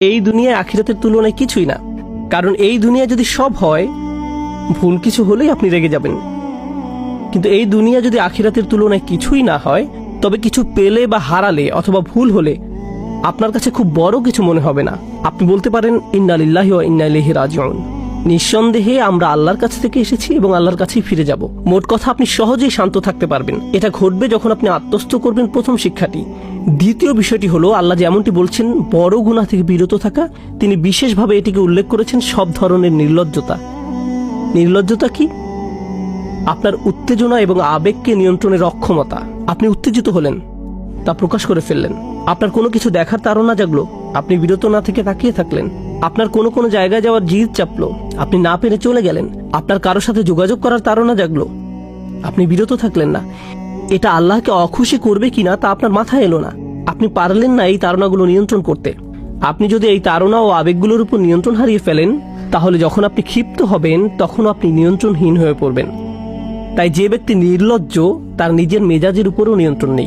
এই দুনিয়ায় আখিরাতের তুলনায় কিছুই না। কারণ এই দুনিয়া যদি সব হয়, ভুল কিছু হলেই আপনি রেগে যাবেন। কিন্তু এই দুনিয়া যদি আখিরাতের তুলনায় কিছুই না হয়, তবে কিছু পেলে বা হারালে অথবা ভুল হলে আপনার কাছে খুব বড় কিছু মনে হবে না। আপনি বলতে পারেন ইন্নালিল্লাহি ও রাজ রাজিউন। নিঃসন্দেহে আমরা আল্লাহর কাছ থেকে এসেছি এবং আল্লাহর কাছেই ফিরে যাব। মোট কথা আপনি সহজেই শান্ত থাকতে পারবেন। এটা ঘটবে যখন আপনি আত্মস্থ করবেন প্রথম শিক্ষাটি। দ্বিতীয় বিষয়টি হলো, আল্লাহ যেমনটি বলছেন, বড় গুণা থেকে বিরত থাকা। তিনি বিশেষভাবে এটিকে উল্লেখ করেছেন, সব ধরনের নির্লজ্জতা। নির্লজ্জতা কি? আপনার উত্তেজনা এবং আবেগকে নিয়ন্ত্রণের অক্ষমতা। আপনি উত্তেজিত হলেন, তা প্রকাশ করে ফেললেন। আপনার কোনো কিছু দেখার তাড়না জাগলো। আপনি বিরত না থেকে তাকিয়ে থাকলেন। আপনার কোনো কোনো জায়গায় যাওয়ার জিদ চাপলো। আপনি না পেরে চলে গেলেন। আপনার কারোর সাথে যোগাযোগ করার তাড়না জাগলো। আপনি বিরত থাকলেন না। এটা আল্লাহকে অখুশি করবে কিনা তা আপনার মাথায় এলো না। আপনি পারলেন না এই তারণাগুলো নিয়ন্ত্রণ করতে। আপনি যদি এই তাড়না ও আবেগগুলোর উপর নিয়ন্ত্রণ হারিয়ে ফেলেন, তাহলে যখন আপনি ক্ষিপ্ত হবেন, তখন আপনি নিয়ন্ত্রণহীন হয়ে পড়বেন। তাই যে ব্যক্তি নির্লজ্জ, তার নিজের মেজাজের উপরও নিয়ন্ত্রণ নেই।